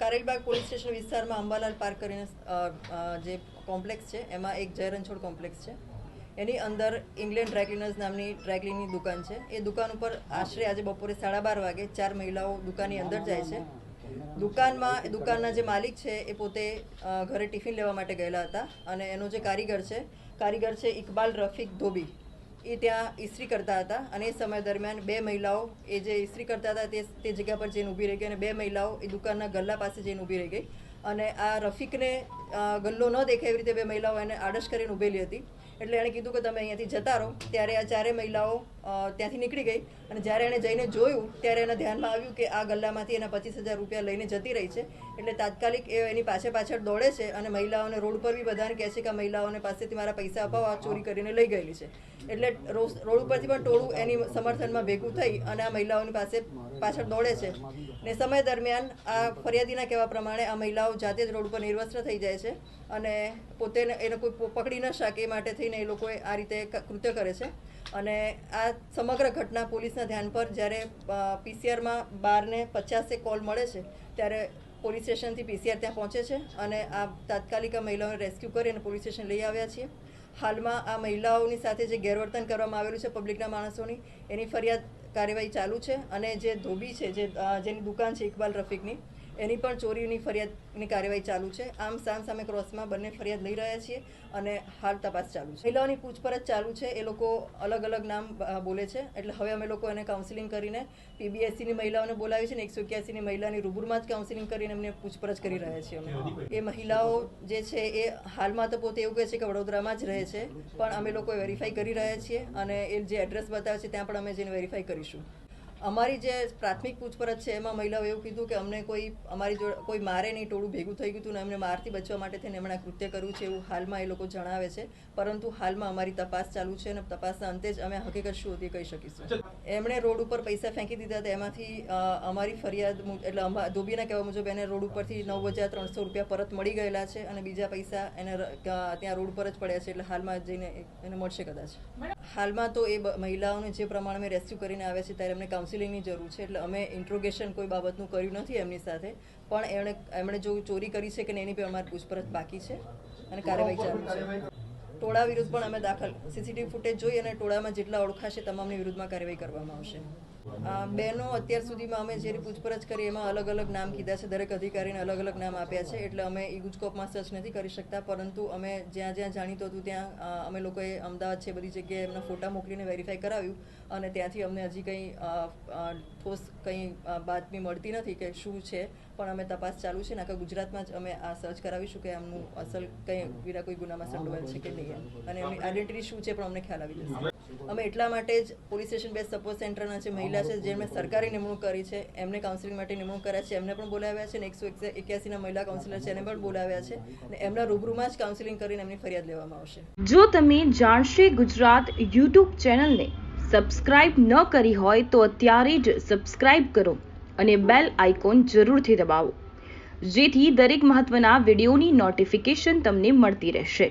કારેલબાગ police station વિસ્તારમાં Ambalal park કરીને જે કોમ્પ્લેક્સ છે, એમાં એક જયરણછોડ કોમ્પ્લેક્સ છે. એની અંદર ઇંગ્લેન્ડ ડ્રાયક્લિનર્સ નામની ડ્રાયક્લિનની દુકાન છે. એ દુકાન ઉપર આશરે આજે બપોરે સાડા બાર વાગે ચાર મહિલાઓ દુકાનની અંદર જાય છે. દુકાનમાં દુકાનના જે માલિક છે, એ પોતે ઘરે ટિફિન લેવા માટે ગયેલા હતા. અને એનો જે કારીગર છે કારીગર છે ઇકબાલ રફીક ધોબી. એ ત્યાં ઇસ્ત્રી કરતા હતા અને એ સમય દરમિયાન બે મહિલાઓ એ જે ઇસ્ત્રી કરતા હતા તે જગ્યા પર જઈને ઊભી રહી ગઈ અને બે મહિલાઓ એ દુકાનના ગલ્લા પાસે જઈને ઊભી રહી ગઈ. અને આ રફીકને ગલ્લો ન દેખાય એવી રીતે બે મહિલાઓ એને આડશ કરીને ઊભેલી હતી. એટલે એણે કીધું કે તમે અહીંયાથી જતા રહો. ત્યારે આ ચારે મહિલાઓ ત્યાંથી નીકળી ગઈ અને જ્યારે એણે જઈને જોયું, ત્યારે એના ધ્યાનમાં આવ્યું કે આ ગલ્લામાંથી એના પચીસ હજાર રૂપિયા લઈને જતી રહી છે. એટલે તાત્કાલિક એ એની પાછળ પાછળ દોડે છે અને મહિલાઓને રોડ પર બી બધાને કહે છે કે મહિલાઓને પાસેથી મારા પૈસા અપાવવા ચોરી કરીને લઈ ગયેલી છે. એટલે રોડ ઉપરથી પણ ટોળું એની સમર્થનમાં ભેગું થઈ અને આ મહિલાઓની પાસે પાછળ દોડે છે. ને સમય દરમિયાન આ ફરિયાદીના કહેવા પ્રમાણે આ મહિલાઓ જાતે જ રોડ ઉપર નિર્વસ્ત્ર થઈ જાય છે અને પોતે એને કોઈ પકડી ન શકે એ માટે થઈને એ લોકોએ આ રીતે કૃત્ય કરે છે. અને આ સમગ્ર ઘટના પોલીસના ધ્યાન પર જ્યારે પીસીઆરમાં બારને પચાસે કોલ મળે છે, ત્યારે પોલીસ સ્ટેશનથી પીસીઆર ત્યાં પહોંચે છે અને આ તાત્કાલિક આ મહિલાઓને રેસ્ક્યુ કરી અને પોલીસ સ્ટેશન લઈ આવ્યા છીએ. હાલમાં આ મહિલાઓની સાથે જે ગેરવર્તન કરવામાં આવેલું છે પબ્લિકના માણસોની, એની ફરિયાદ કાર્યવાહી ચાલુ છે અને જે ધોબી છે, જે જેની દુકાન છે ઇકબાલ રફીકની એની પણ ચોરીની ફરિયાદની કાર્યવાહી ચાલુ છે. આમ સામ સામે ક્રોસમાં બંને ફરિયાદ લઈ રહ્યા છીએ અને હાલ તપાસ ચાલુ છે. મહિલાઓની પૂછપરછ ચાલુ છે. એ લોકો અલગ અલગ નામ બોલે છે. એટલે હવે અમે લોકો એને કાઉન્સિલિંગ કરીને પીબીએસસીની મહિલાઓને બોલાવી છે ને એકસો એક્યાસીની મહિલાની રૂબરૂમાં જ કાઉન્સિલિંગ કરીને એમને પૂછપરછ કરી રહ્યા છીએ અમે. એ મહિલાઓ જે છે એ હાલમાં તો પોતે એવું કહે છે કે વડોદરામાં જ રહે છે. પણ અમે લોકો વેરીફાઈ કરી રહ્યા છીએ અને એ જે એડ્રેસ બતાવે છે, ત્યાં પણ અમે જઈને વેરીફાઈ કરીશું. અમારી જે પ્રાથમિક પૂછપરછ છે એમાં મહિલાઓ એવું કીધું કે અમને કોઈ અમારી જોડે કોઈ મારે નહીં ટોળું ભેગું થઈ ગયું હતું ને અમને મારથી બચવા માટે થઈને એમણે કૃત્ય કર્યું છે એવું હાલમાં એ લોકો જણાવે છે. પરંતુ હાલમાં અમારી તપાસ ચાલુ છે અને તપાસના અંતે જ અમે હકીકત શું હતી કહી શકીશું. એમણે રોડ ઉપર પૈસા ફેંકી દીધા હતા એમાંથી અમારી ફરિયાદ એટલે ધોબીના કહેવા મુજબ એને રોડ ઉપરથી નવ હજાર ત્રણસો રૂપિયા પરત મળી ગયેલા છે અને બીજા પૈસા એને ત્યાં રોડ પર જ પડ્યા છે એટલે હાલમાં જઈને એને મળશે કદાચ. હાલમાં તો એ મહિલાઓને જે પ્રમાણે રેસ્ક્યુ કરીને આવ્યા છે ત્યારે એમને કાઉન્સિલિંગની જરૂર છે, એટલે અમે ઇન્ટ્રોગેશન કોઈ બાબતનું કર્યું નથી એમની સાથે, પણ એમણે એમણે જો ચોરી કરી છે કે એની પણ અમારી પૂછપરછ બાકી છે અને કાર્યવાહી ચાલુ છે. ટોળા વિરુદ્ધ પણ અમે દાખલ, સીસીટીવી ફૂટેજ જોઈ અને ટોળામાં જેટલા ઓળખાશે તમામની વિરુદ્ધમાં કાર્યવાહી કરવામાં આવશે. બેનો અત્યાર સુધીમાં અમે જે પૂછપરછ કરી એમાં અલગ અલગ નામ કીધા છે, દરેક અધિકારીને અલગ અલગ નામ આપ્યા છે, એટલે અમે ઈ ગુજકોપમાં સર્ચ નથી કરી શકતા, પરંતુ અમે જ્યાં જ્યાં જાણીતું હતું ત્યાં અમે લોકોએ અમદાવાદ છે, બધી જગ્યાએ એમના ફોટા મોકલીને વેરીફાઈ કરાવ્યું અને ત્યાંથી અમને હજી કંઈ ઠોસ કંઈ બાતમી મળતી નથી કે શું છે, પણ અમે તપાસ ચાલુ છે ને આખા ગુજરાતમાં જ અમે આ સર્ચ કરાવીશું કે એમનું અસલ કંઈ વિના કોઈ ગુનામાં સંડોવાયેલ છે કે નહીં અને એમની આઈડેન્ટિટી શું છે પણ અમને ખ્યાલ આવી જશે. અમે એટલા માટે જ પોલીસ સ્ટેશન બેસ્ટ સપોર્ટ સેન્ટરના જે મહિલા છે, જેમણે સરકારી નિમણૂક કરી છે, એમને કાઉન્સિલિંગ માટે નિમણૂક કર્યા છે, એમને પણ બોલાવ્યા છે અને એકસો એક્યાસીના મહિલા કાઉન્સિલર છે એને પણ બોલાવ્યા છે અને એમના રૂબરૂમાં જ કાઉન્સિલિંગ કરીને એમની ફરિયાદ લેવામાં આવશે. જો તમે જાણશે ગુજરાત યુટ્યુબ ચેનલને સબસ્ક્રાઇબ ન કરી હોય તો અત્યારે જ સબસ્ક્રાઇબ કરો અને બેલ આઇકોન જરૂરથી દબાવો. જેથી દરેક મહત્વના વિડીયોની નોટિફિકેશન તમને મળતી રહેશે.